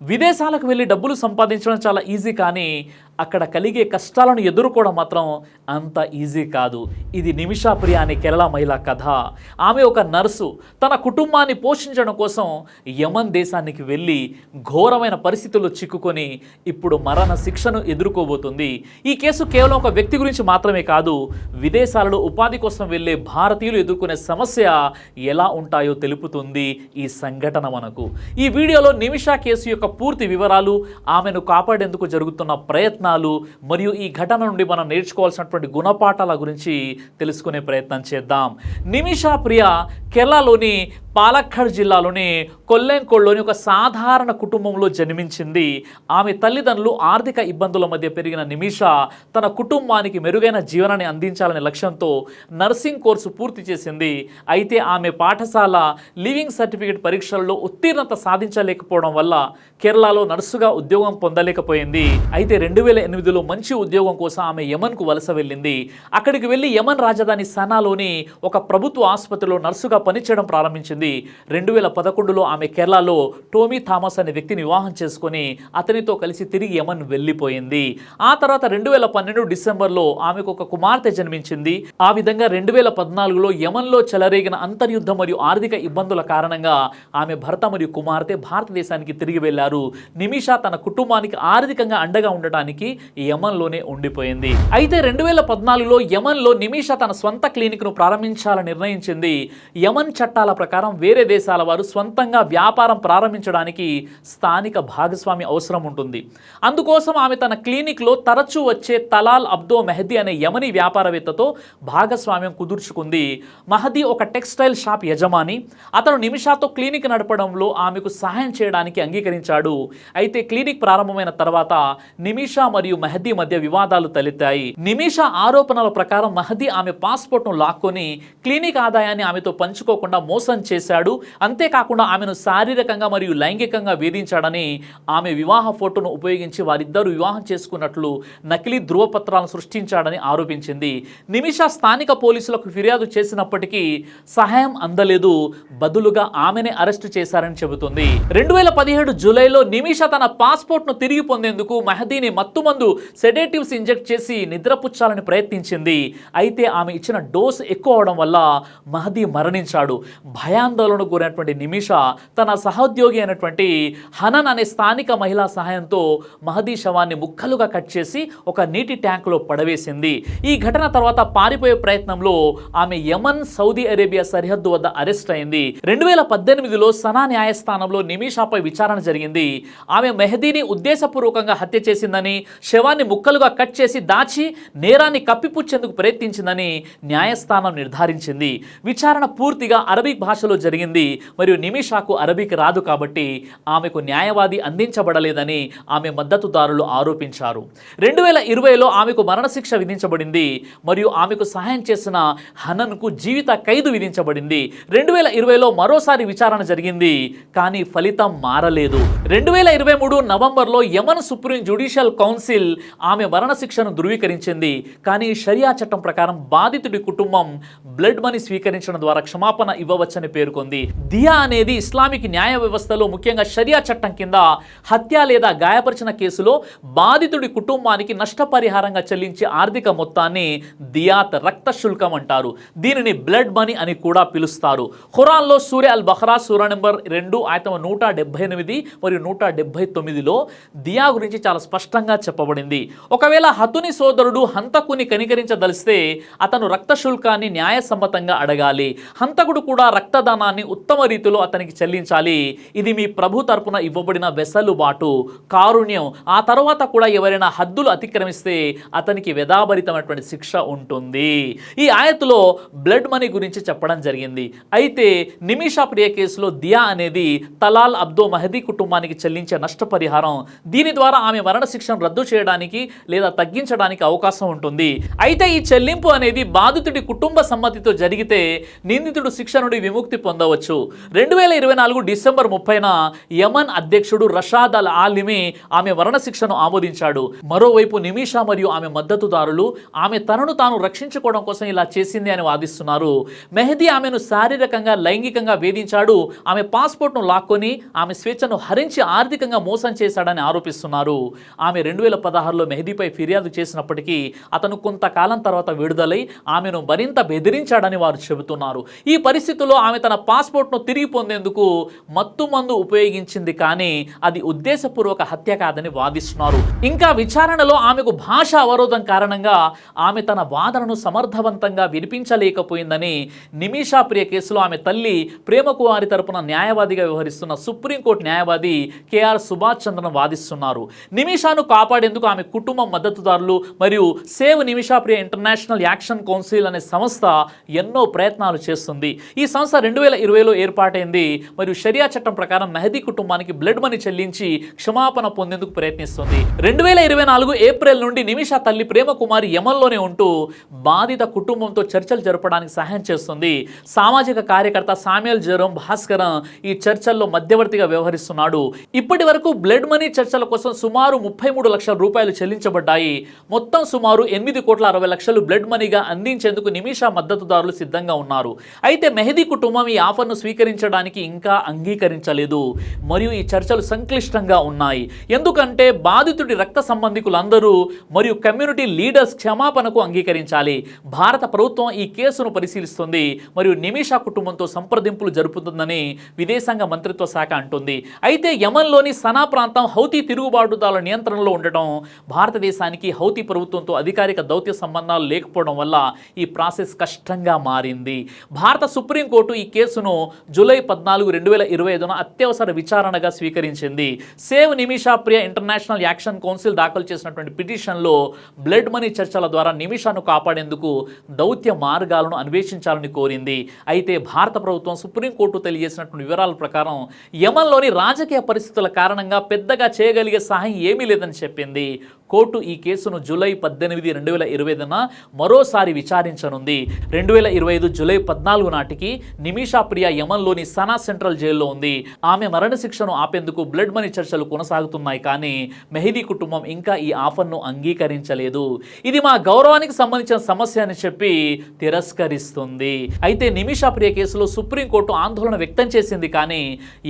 విదేశాలకు వెళ్ళి డబ్బులు సంపాదించడం చాలా ఈజీ కానీ అక్కడ కలిగే కష్టాలను ఎదుర్కోవడం మాత్రం అంత ఈజీ కాదు. ఇది నిమిషా ప్రియ అనే కేరళ మహిళ కథ. ఆమె ఒక నర్సు. తన కుటుంబాన్ని పోషించడం కోసం యమన్ దేశానికి వెళ్ళి ఘోరమైన పరిస్థితుల్లో చిక్కుకొని ఇప్పుడు మరణ శిక్షను ఎదుర్కోబోతుంది. ఈ కేసు కేవలం ఒక వ్యక్తి గురించి మాత్రమే కాదు విదేశాలలో ఉపాధి కోసం వెళ్ళే భారతీయులు ఎదుర్కొనే సమస్య ఎలా ఉంటాయో తెలుపుతుంది ఈ సంఘటన మనకు. ఈ వీడియోలో నిమిషా కేసు యొక్క పూర్తి వివరాలు ఆమెను కాపాడేందుకు జరుగుతున్న ప్రయత్నాలు మరియు ఈ ఘటన నుండి మనం నేర్చుకోవాల్సినటువంటి గుణపాఠాల గురించి తెలుసుకునే ప్రయత్నం చేద్దాం. నిమిషా ప్రియ కేరళలోని పాలక్కడ్ జిల్లాలోని కొల్లెంకోడ్లోని ఒక సాధారణ కుటుంబంలో జన్మించింది. ఆమె తల్లిదండ్రులు ఆర్థిక ఇబ్బందుల మధ్య పెరిగిన నిమిష తన కుటుంబానికి మెరుగైన జీవనాన్ని అందించాలనే లక్ష్యంతో నర్సింగ్ కోర్సు పూర్తి చేసింది. అయితే ఆమె పాఠశాల లివింగ్ సర్టిఫికేట్ పరీక్షల్లో ఉత్తీర్ణత సాధించలేకపోవడం వల్ల కేరళలో నర్సుగా ఉద్యోగం పొందలేకపోయింది. అయితే రెండు వేల ఎనిమిదిలో మంచి ఉద్యోగం కోసం ఆమె యమన్కు వలస వెళ్ళింది. అక్కడికి వెళ్ళి యమన్ రాజధాని సనాలోని ఒక ప్రభుత్వ ఆసుపత్రిలో నర్సుగా పనిచేయడం ప్రారంభించింది. రెండు వేల పదకొండులో ఆమె కేరళలో టోమీ థామస్ అనే వ్యక్తిని వివాహం చేసుకొని అతనితో కలిసి తిరిగి యమన్ వెళ్ళిపోయింది. ఆ తర్వాత రెండు వేల పన్నెండు డిసెంబర్లో ఆమెకు ఒక కుమార్తె జన్మించింది. ఆ విధంగా రెండు వేల పద్నాలుగులో యమన్లో చెలరేగిన అంతర్యుద్ధం మరియు ఆర్థిక ఇబ్బందుల కారణంగా ఆమె భర్త మరియు కుమార్తె భారతదేశానికి తిరిగి వెళ్ళారు నిమిషా తన కుటుంబానికి ఆర్థికంగా అండగా ఉండటానికి యమన్లోనే ఉండిపోయింది. అయితే రెండు వేల పద్నాలుగులో యమన్లో నిమిషా తన స్వంత క్లినిక్ను ప్రారంభించాలని నిర్ణయించింది. యమన్ చట్టాల ప్రకారం వేరే దేశాల వారు స్వంతంగా వ్యాపారం ప్రారంభించడానికి స్థానిక భాగస్వామి అవసరం ఉంటుంది. అందుకోసం ఆమె తన క్లినిక్లో తరచూ వచ్చే తలాల్ అబ్దో మెహదీ అనే యమని వ్యాపారవేత్తతో భాగస్వామ్యం కుదుర్చుకుంది. మహదీ ఒక టెక్స్టైల్ షాప్ యజమాని. అతను నిమిషాతో క్లినిక్ నడపడంలో ఆమెకు సహాయం చేయడానికి అంగీకరించాడు. అయితే క్లినిక్ ప్రారంభమైన తర్వాత నిమిషా మరియు మెహదీ మధ్య వివాదాలు తలెత్తాయి. నిమిష ఆరోపణల ప్రకారం మహదీ ఆమె పాస్పోర్ట్ను లాక్కొని క్లినిక్ ఆదాయాన్ని ఆమెతో పంచుకోకుండా మోసం చేశాడు. అంతేకాకుండా ఆమెను శారీరకంగా మరియు లైంగికంగా వేధించాడని ఆమె వివాహ ఫోటోను ఉపయోగించి వారిద్దరూ వివాహం చేసుకున్నట్లు నకిలీ ధృవపత్రాలను సృష్టించాడని ఆరోపించింది. నిమిష స్థానిక పోలీసులకు ఫిర్యాదు చేసినప్పటికీ సహాయం అందలేదు. బదులుగా ఆమెనే అరెస్టు చేశారని చెబుతుంది. రెండు వేల పదిహేడు జూలైలో నిమిష తన పాస్పోర్ట్ను తిరిగి పొందేందుకు మెహదీని మత్తుమందు సెడేటివ్స్ ఇంజెక్ట్ చేసి నిద్రపుచ్చాలని ప్రయత్నించింది. అయితే ఆమె ఇచ్చిన డోస్ ఎక్కువ అవడం వల్ల మహదీ మరణించాడు. భయాందోళనకు గురైనటువంటి నిమిష తన సహోద్యోగి అయినటువంటి హనన్ అనే స్థానిక మహిళా సహాయంతో మహదీ శవాన్ని ముక్కలుగా కట్ చేసి ఒక నీటి ట్యాంకులో పడవేసింది. ఈ ఘటన తర్వాత పారిపోయే ప్రయత్నంలో ఆమె యమన్ సౌదీ అరేబియా సరిహద్దు వద్ద అరెస్ట్ అయింది. రెండు వేల పద్దెనిమిదిలో సనా న్యాయస్థానంలో నిమిషాపై విచారణ జరిగింది. ఆమె మెహదీని ఉద్దేశపూర్వకంగా హత్య చేసిందని శవాన్ని ముక్కలుగా కట్ చేసి దాచి నేరాన్ని కప్పిపుచ్చేందుకు ప్రయత్నించిందని న్యాయస్థానం నిర్ధారించింది. విచారణ పూర్తిగా అరబిక్ భాషలో జరిగింది. మరియు నిమిషాకు అరబిక్ రాదు కాబట్టి ఆమెకు న్యాయవాది అందించబడలేదని ఆమె మద్దతుదారులు ఆరోపించారు. రెండు వేల ఇరవైలో ఆమెకు మరణశిక్ష విధించబడింది. మరియు ఆమెకు సహాయం చేసిన హనన్కు జీవిత ఖైదు విధించబడింది. రెండు వేల ఇరవైలో మరోసారి విచారణ జరిగింది. కానీ ఫలితం మారలేదు. రెండు వేల ఇరవై మూడు నవంబర్లో యమన్ సుప్రీం జ్యుడిషియల్ కౌన్సిల్ ఆమె మరణశిక్షను ధృవీకరించింది. కానీ షరియా చట్టం ప్రకారం బాధితుడి కుటుంబం బ్లడ్ మనీ స్వీకరించడం ద్వారా క్షమాపణ ఇవ్వవచ్చని పేర్కొంది. దియా అనేది ఇస్లామిక్ న్యాయ వ్యవస్థలో ముఖ్యంగా షరియా చట్టం కింద హత్య లేదా గాయపరిచిన కేసులో బాధితుడి కుటుంబానికి నష్టపరిహారంగా చెల్లించే ఆర్థిక మొత్తాన్ని దియాత్ రక్త శుల్కం అంటారు. దీనిని బ్లడ్ మనీ అని కూడా పిలుస్తారు. ఖురాన్లో సూర్య అల్ బహ్రా సూర నెంబర్ రెండు ఆయన నూట డెబ్బై ఎనిమిది మరియు నూట డెబ్బై తొమ్మిదిలో దియా గురించి చాలా స్పష్టంగా చెప్పబడింది. ఒకవేళ హతుని సోదరుడు హంతకుని కనికరించదలిస్తే అతను రక్త శుల్కాన్ని న్యాయసమ్మతంగా అడగాలి. హంతకుడు కూడా రక్తదానాన్ని ఉత్తమ రీతిలో అతనికి చెల్లించాలి. ఇది మీ ప్రభు తరపున ఇవ్వబడిన వెసలుబాటు కారుణ్యం. ఆ తర్వాత కూడా ఎవరైనా హద్దులు అతిక్రమిస్తే అతనికి వ్యధాభరితమైనటువంటి శిక్ష ఉంటుంది. ఈ ఆయతలో బ్లడ్ మనీ గురించి చెప్పడం జరిగింది. అయితే నిమిషా ప్రియ కేసులో దియా అనేది తలాల్ అబ్దో మహదీ కుటుంబానికి చెల్లించే నష్టపరిహారం. దీని ద్వారా ఆమె మరణశిక్షను రద్దు రద్దు చేయడానికి లేదా తగ్గించడానికి అవకాశం ఉంటుంది. అయితే ఈ చెల్లింపు అనేది బాధితుడి కుటుంబ సమ్మతితో జరిగితే నిందితుడు శిక్ష నుండి విముక్తి పొందవచ్చు. రెండు వేల ఇరవై నాలుగు డిసెంబర్ ముప్పైన యమన్ అధ్యక్షుడు రషాద్ అల్ ఆలిమి ఆమె మరణశిక్షను ఆమోదించాడు. మరోవైపు నిమిషా మరియు ఆమె మద్దతుదారులు ఆమె తనను తాను రక్షించుకోవడం కోసం ఇలా చేసింది అని వాదిస్తున్నారు. మెహదీ ఆమెను శారీరకంగా లైంగికంగా వేధించాడు. ఆమె పాస్పోర్ట్ను లాక్కొని ఆమె స్వేచ్ఛను హరించి ఆర్థికంగా మోసం చేశాడని ఆరోపిస్తున్నారు. ఆమె రెండు వేల పదహారులో మెహదీపై ఫిర్యాదు చేసినప్పటికీ అతను కొంతకాలం తర్వాత విడుదలై ఆమెను మరింత బెదిరించాడని వారు చెబుతున్నారు. ఈ పరిస్థితుల్లో ఆమె తన పాస్పోర్ట్ను తిరిగి పొందేందుకు మత్తు మందు ఉపయోగించింది కానీ అది ఉద్దేశపూర్వక హత్య కాదని వాదిస్తున్నారు. ఇంకా విచారణలో ఆమెకు భాష అవరోధం కారణంగా ఆమె తన వాదనను సమర్థవంతంగా వినిపించలేకపోయిందని నిమిషా ప్రియ కేసులో ఆమె తల్లి ప్రేమకుమారి తరపున న్యాయవాదిగా వ్యవహరిస్తున్న సుప్రీంకోర్టు న్యాయవాది కేఆర్ సుభాష్ చంద్రను వాదిస్తున్నారు. నిమిషాను కాపాడేందుకు ఆమె కుటుంబ మద్దతుదారులు మరియు save Nimisha Priya international action council అనే సంస్థ ఎన్నో ప్రయత్నాలు చేస్తుంది. ఈ సంస్థ రెండు వేల ఇరవైలో ఏర్పాటైంది. మరియు షరియా చట్టం ప్రకారం మెహదీ కుటుంబానికి బ్లడ్ మనీ చెల్లించి క్షమాపణ పొందేందుకు ప్రయత్నిస్తుంది. రెండు వేల ఇరవై నాలుగు ఏప్రిల్ నుండి నిమిషా తల్లి ప్రేమ కుమారి యమన్లోనే ఉంటూ బాధిత కుటుంబంతో చర్చలు జరపడానికి సహాయం చేస్తుంది. సామాజిక కార్యకర్త సామ్యల్ జెరోమ్ భాస్కరన్ ఈ చర్చల్లో మధ్యవర్తిగా వ్యవహరిస్తున్నాడు. ఇప్పటి వరకు బ్లడ్ మనీ చర్చల కోసం సుమారు ముప్పై మూడు లక్షల రూపాయలు చెల్లించబడ్డాయి. మొత్తం సుమారు ఎనిమిది కోట్ల అరవై లక్షలు బ్లడ్ మనీగా అందించేందుకు నిమిషా మద్దతుదారులు సిద్ధంగా ఉన్నారు. అయితే మెహదీ కుటుంబం ఈ ఆఫర్ను స్వీకరించడానికి ఇంకా అంగీకరించలేదు. మరియు ఈ చర్చలు సంక్లిష్టంగా ఉన్నాయి. ఎందుకంటే బాధితుడి రక్త సంబంధికులందరూ మరియు కమ్యూనిటీ లీడర్స్ క్షమాపణకు అంగీకరించాలి. భారత ప్రభుత్వం ఈ కేసును పరిశీలిస్తుంది. మరియు నిమిషా కుటుంబంతో సంప్రదింపులు జరుపుతుందని విదేశాంగ మంత్రిత్వ శాఖ అంటుంది. అయితే యమన్లోని సనా ప్రాంతం హౌతీ తిరుగుబాటుదారుల నియంత్రణలో ఉండడం ఉండటం భారతదేశానికి హౌతీ ప్రభుత్వంతో అధికారిక దౌత్య సంబంధాలు లేకపోవడం వల్ల ఈ ప్రాసెస్ కష్టంగా మారింది. భారత సుప్రీంకోర్టు ఈ కేసును జూలై పద్నాలుగు రెండు వేల ఇరవై ఐదున అత్యవసర విచారణగా స్వీకరించింది. Save Nimisha Priya international action council దాఖలు చేసినటువంటి పిటిషన్లో బ్లడ్ మనీ చర్చల ద్వారా నిమిషాను కాపాడేందుకు దౌత్య మార్గాలను అన్వేషించాలని కోరింది. అయితే భారత ప్రభుత్వం సుప్రీంకోర్టు తెలియజేసినటువంటి వివరాల ప్రకారం యమన్లోని రాజకీయ పరిస్థితుల కారణంగా పెద్దగా చేయగలిగే సహాయం ఏమీ లేదని చెప్పింది కోర్టు ఈ కేసును జూలై పద్దెనిమిది రెండు వేల ఇరవై ఐదున మరోసారి విచారించనుంది. రెండు వేల ఇరవై ఐదు జూలై పద్నాలుగు నాటికి నిమిషా ప్రియ యమన్లోని సనా సెంట్రల్ జైల్లో ఉంది. ఆమె మరణశిక్షను ఆపేందుకు బ్లడ్ మనీ చర్చలు కొనసాగుతున్నాయి కానీ మెహదీ కుటుంబం ఇంకా ఈ ఆఫర్ను అంగీకరించలేదు. ఇది మా గౌరవానికి సంబంధించిన సమస్య అని చెప్పి తిరస్కరిస్తుంది. అయితే నిమిషా ప్రియ కేసులో సుప్రీంకోర్టు ఆందోళన వ్యక్తం చేసింది కానీ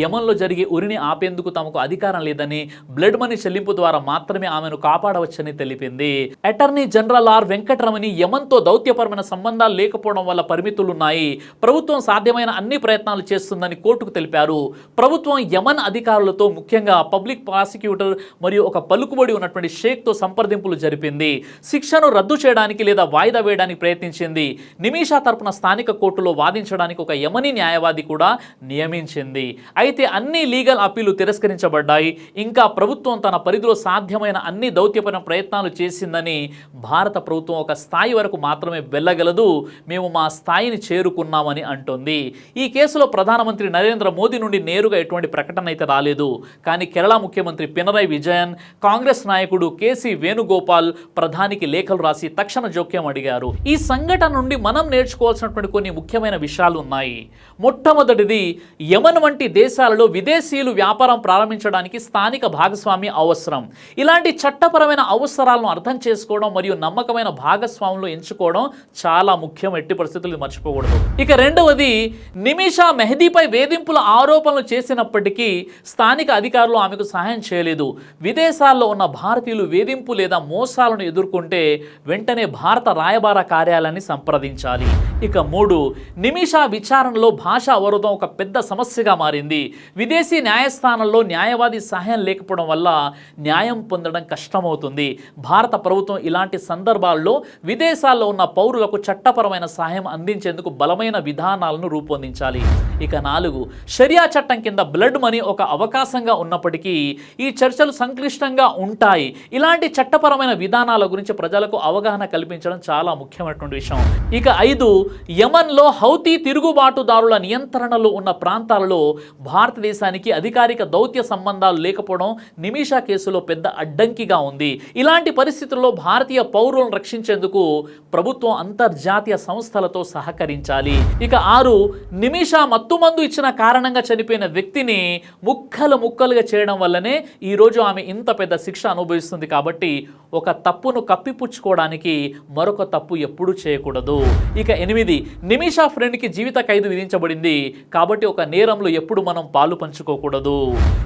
యమన్లో జరిగే ఉరిని ఆపేందుకు తమకు అధికారం లేదని బ్లడ్ మనీ చెల్లింపు ద్వారా మాత్రమే ఆమెను కాపాడవచ్చని తెలిపింది. అటార్నీ జనరల్ ఆర్ వెంకటరమణి యమన్తో దౌత్యపరమైన సంబంధాలు లేకపోవడం వల్ల పరిమితులున్నాయి. ప్రభుత్వం సాధ్యమైన అన్ని ప్రయత్నాలు చేస్తుందని కోర్టుకు తెలిపారు. ప్రభుత్వం యమన్ అధికారులతో ముఖ్యంగా పబ్లిక్ ప్రాసిక్యూటర్ మరియు ఒక పలుకుబడి ఉన్నటువంటి షేక్తో సంప్రదింపులు జరిపింది. శిక్షను రద్దు చేయడానికి లేదా వాయిదా వేయడానికి ప్రయత్నించింది. నిమిషా తరపున స్థానిక కోర్టులో వాదించడానికి ఒక యమని న్యాయవాది కూడా నియమించింది. అయితే అన్ని లీగల్ అప్పీలు తిరస్కరించబడ్డాయి. ఇంకా ప్రభుత్వం తన పరిధిలో సాధ్యమైన అన్ని దౌత్యపరమైన ప్రయత్నాలు చేసిందని భారత ప్రభుత్వం ఒక స్థాయి వరకు మాత్రమే వెళ్ళగలదు. మేము మా స్థాయిని చేరుకున్నామని అంటుంది. ఈ కేసులో ప్రధానమంత్రి నరేంద్ర మోదీ నుండి నేరుగా ఎటువంటి ప్రకటన అయితే రాలేదు. కానీ కేరళ ముఖ్యమంత్రి పినరై విజయన్ కాంగ్రెస్ నాయకుడు కేసీ వేణుగోపాల్ ప్రధానికి లేఖలు రాసి తక్షణ జోక్యం అడిగారు. ఈ సంఘటన నుండి మనం నేర్చుకోవాల్సినటువంటి కొన్ని ముఖ్యమైన విషయాలు ఉన్నాయి. మొట్టమొదటిది యమన్ వంటి దేశాలలో విదేశీయులు వ్యాపారం ప్రారంభించడానికి స్థానిక భాగస్వామి అవసరం. ఇలాంటి చట్టపరమైన అవసరాలను అర్థం చేసుకోవడం మరియు నమ్మకమైన భాగస్వాములు ఎంచుకోవడం చాలా ముఖ్యం. ఎట్టి పరిస్థితులు మర్చిపోకూడదు. ఇక రెండవది నిమిషా మెహదీపై వేధింపుల ఆరోపణలు చేసినప్పటికీ స్థానిక అధికారులు ఆమెకు సహాయం చేయలేదు. విదేశాల్లో ఉన్న భారతీయులు వేధింపు లేదా మోసాలను ఎదుర్కొంటే వెంటనే భారత రాయబార కార్యాలయాన్ని సంప్రదించాలి. ఇక మూడు నిమిషా విచారణలో భాష అవరోధం ఒక పెద్ద సమస్యగా మారింది. విదేశీ న్యాయస్థానంలో న్యాయవాది సహాయం లేకపోవడం వల్ల న్యాయం పొందడం కష్టమవుతుంది. భారత ప్రభుత్వం ఇలాంటి సందర్భాల్లో విదేశాల్లో ఉన్న పౌరులకు చట్టపరమైన సహాయం అందించేందుకు బలమైన విధానాలను రూపొందించాలి. ఇక నాలుగు షరియా చట్టం కింద బ్లడ్ మనీ ఒక అవకాశంగా ఉన్నప్పటికీ ఈ చర్చలు సంక్లిష్టంగా ఉంటాయి. ఇలాంటి చట్టపరమైన విధానాల గురించి ప్రజలకు అవగాహన కల్పించడం చాలా ముఖ్యమైనటువంటి విషయం. ఇక ఐదు యమన్లో హౌతీ తిరుగుబాటుదారుల నియంత్రణలో ఉన్న ప్రాంతాలలో భారతదేశానికి అధికారిక దౌత్య సంబంధాలు లేకపోవడం నిమిషా కేసులో పెద్ద అడ్డంకిగా ఉంది. ఉంది ఇలాంటి పరిస్థితుల్లో భారతీయ పౌరులను రక్షించేందుకు ప్రభుత్వం అంతర్జాతీయ సంస్థలతో సహకరించాలి. ఇక ఆరు నిమిష మత్తుమందు ఇచ్చిన కారణంగా చనిపోయిన వ్యక్తిని ముక్కలు ముక్కలుగా చేయడం వల్లనే ఈరోజు ఆమె ఇంత పెద్ద శిక్ష అనుభవిస్తుంది కాబట్టి ఒక తప్పును కప్పిపుచ్చుకోవడానికి మరొక తప్పు ఎప్పుడూ చేయకూడదు. ఇక ఎనిమిది నిమిష ఫ్రెండ్కి జీవిత ఖైదు విధించబడింది. కాబట్టి ఒక నేరంలో ఎప్పుడు మనం పాలు పంచుకోకూడదు.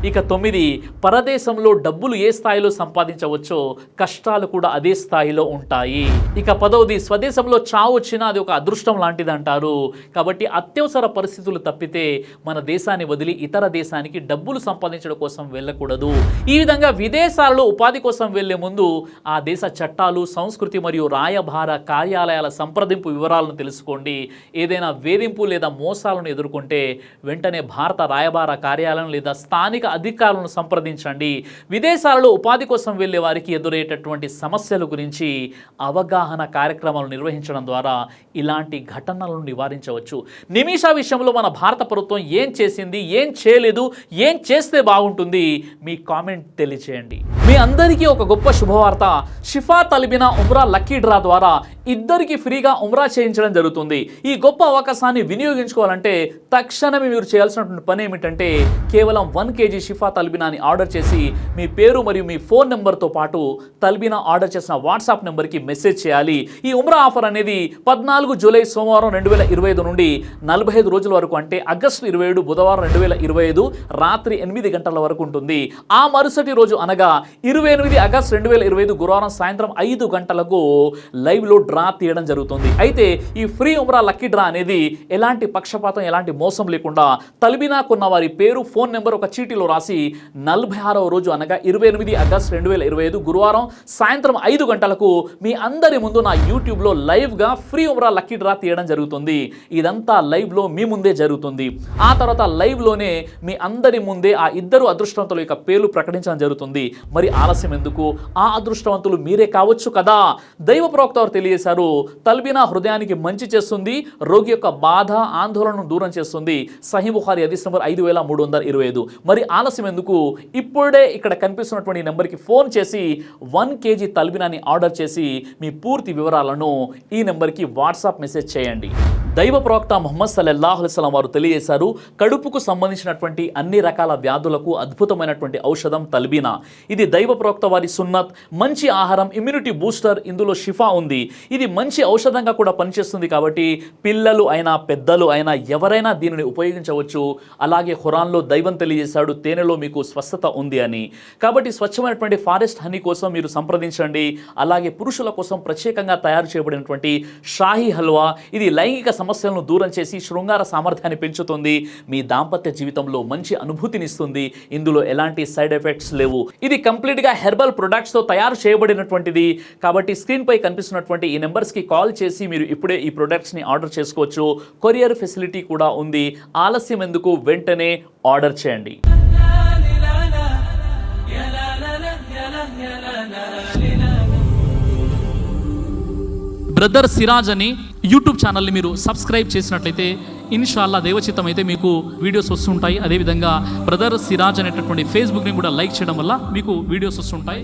ఇక తొమ్మిది పరదేశంలో డబ్బులు ఏ స్థాయిలో సంపాదించవచ్చో కష్టాలు కూడా అదే స్థాయిలో ఉంటాయి. ఇక పదవది స్వదేశంలో చావు వచ్చినా అది ఒక అదృష్టం లాంటిది అంటారు కాబట్టి అత్యవసర పరిస్థితులు తప్పితే మన దేశాన్ని వదిలి ఇతర దేశానికి డబ్బులు సంపాదించడం కోసం వెళ్ళకూడదు. ఈ విధంగా విదేశాలలో ఉపాధి కోసం వెళ్ళే ముందు ఆ దేశ చట్టాలు సంస్కృతి మరియు రాయభార కార్యాలయాల సంప్రదింపు వివరాలను తెలుసుకోండి. ఏదైనా వేధింపు లేదా మోసాలను ఎదుర్కొంటే వెంటనే భారత రాయబార కార్యాలయం లేదా స్థానిక అధికారులను సంప్రదించండి. విదేశాలలో ఉపాధి కోసం వెళ్ళే వారికి ఎదురయ్యేటటువంటి సమస్యల గురించి అవగాహన కార్యక్రమాలు నిర్వహించడం ద్వారా ఇలాంటి ఘటనలను నివారించవచ్చు. నిమిష విషయంలో మన భారత ప్రభుత్వం ఏం చేసింది ఏం చేయలేదు ఏం చేస్తే బాగుంటుంది మీ కామెంట్ తెలియచేయండి. మీ అందరికీ ఒక గొప్ప శుభవార్త. షిఫా తలిబిన ఉమ్రా లక్కీ డ్రా ద్వారా ఇద్దరికి ఫ్రీగా ఉమ్రా చేయించడం జరుగుతుంది. ఈ గొప్ప అవకాశాన్ని వినియోగించుకోవాలంటే తక్షణమే మీరు చేయాల్సినటువంటి పని ఏమిటంటే కేవలం వన్ కేజీ షిఫా తల్బినాని ఆర్డర్ చేసి మీ పేరు మరియు మీ ఫోన్ నెంబర్తో పాటు తల్బినా ఆర్డర్ చేసిన వాట్సాప్ నెంబర్కి మెసేజ్ చేయాలి. ఈ ఉమ్రా ఆఫర్ అనేది పద్నాలుగు జూలై సోమవారం రెండు వేల ఇరవై ఐదు నుండి నలభై ఐదు రోజుల వరకు అంటే ఆగస్టు ఇరవై ఏడు బుధవారం రెండు వేల ఇరవై ఐదు రాత్రి ఎనిమిది గంటల వరకు ఉంటుంది. ఆ మరుసటి రోజు అనగా ఇరవై ఎనిమిది ఆగస్టు రెండు వేల ఇరవై ఐదు గురువారం సాయంత్రం ఐదు గంటలకు లైవ్లో డ్రా తీయడం జరుగుతుంది. అయితే ఈ ఫ్రీ ఉమ్రా లక్కీ డ్రా అనేది ఎలాంటి పక్షపాతం ఎలాంటి మోసం లేకుండా తలిబినాకున్న వారి పేరు ఫోన్ నెంబర్ ఒక చీటీలో రాసి నలభై ఆరవ రోజు అనగా ఇరవై ఎనిమిది ఆగస్టు రెండు వేల ఇరవై ఐదు గురువారం సాయంత్రం ఐదు గంటలకు మీ అందరి ముందు నా యూట్యూబ్లో లైవ్గా ఫ్రీ ఉమ్రా లక్కీ డ్రా తీయడం జరుగుతుంది. ఇదంతా లైవ్లో మీ ముందే జరుగుతుంది. ఆ తర్వాత లైవ్లోనే మీ అందరి ముందే ఆ ఇద్దరు అదృష్టవంతుల యొక్క పేర్లు ప్రకటించడం జరుగుతుంది. మరి ఆలస్యం ఎందుకు? ఆ అదృష్టవంతులు మీరే కావచ్చు కదా? దైవ ప్రవక్త వారు తెలియజేశారు తల్బినా హృదయానికి మంచి చేస్తుంది రోగి యొక్క బాధ ఆందోళనను దూరం చేస్తుంది. సహీబుహారి బుఖారి నెంబర్ ఐదు వేల మూడు వందల ఇరవై ఐదు. మరి ఆలస్యం ఎందుకు? ఇప్పుడే ఇక్కడ కనిపిస్తున్నటువంటి నెంబర్కి ఫోన్ చేసి వన్ కేజీ తల్బినాని ఆర్డర్ చేసి మీ పూర్తి వివరాలను ఈ నెంబర్కి వాట్సాప్ మెసేజ్ చేయండి. దైవ ప్రవక్త మొహమ్మద్ సల్లల్లాహు అలైహి వారు తెలియజేశారు కడుపుకు సంబంధించినటువంటి అన్ని రకాల వ్యాధులకు అద్భుతమైనటువంటి ఔషధం తల్బీనా. ఇది దైవ ప్రవక్త వారి సున్నత్ మంచి ఆహారం ఇమ్యూనిటీ బూస్టర్ ఇందులో షిఫా ఉంది. ఇది మంచి ఔషధంగా కూడా పనిచేస్తుంది కాబట్టి పిల్లలు అయినా పెద్దలు అయినా ఎవరైనా దీనిని ఉపయోగించవచ్చు. అలాగే హురాన్లో దైవం తెలియజేశాడు తేనెలో మీకు స్వస్థత ఉంది అని. కాబట్టి స్వచ్ఛమైనటువంటి ఫారెస్ట్ హనీ కోసం మీరు సంప్రదించండి. అలాగే పురుషుల కోసం ప్రత్యేకంగా తయారు చేయబడినటువంటి షాహీ హల్వా ఇది లైంగిక సమస్యలను దూరం చేసి శృంగార సామర్థ్యాన్ని పెంచుతుంది. మీ దాంపత్య జీవితంలో మంచి అనుభూతినిస్తుంది ఇందులో ఎలాంటి సైడ్ ఎఫెక్ట్స్ లేవు. ఇది కంప్లీట్గా హెర్బల్ ప్రొడక్ట్స్తో తయారు చేయబడినటువంటిది. కాబట్టి స్క్రీన్పై కనిపిస్తున్నటువంటి ఈ నెంబర్స్కి కాల్ చేసి మీరు ఇప్పుడే ఈ ప్రొడక్ట్స్ని ఆర్డర్ చేసుకోవచ్చు. కొరియర్ ఫెసిలిటీ కూడా ఉంది. ఆలస్యం ఎందుకు? వెంటనే ఆర్డర్ చేయండి. బ్రదర్ సిరాజ్ అని యూట్యూబ్ ఛానల్ని మీరు సబ్స్క్రైబ్ చేసినట్లయితే ఇన్షాల్లా దేవచిత్తం అయితే మీకు వీడియోస్ వస్తుంటాయి. అదేవిధంగా బ్రదర్ సిరాజ్ అనేటటువంటి ఫేస్బుక్ని కూడా లైక్ చేయడం వల్ల మీకు వీడియోస్ వస్తుంటాయి.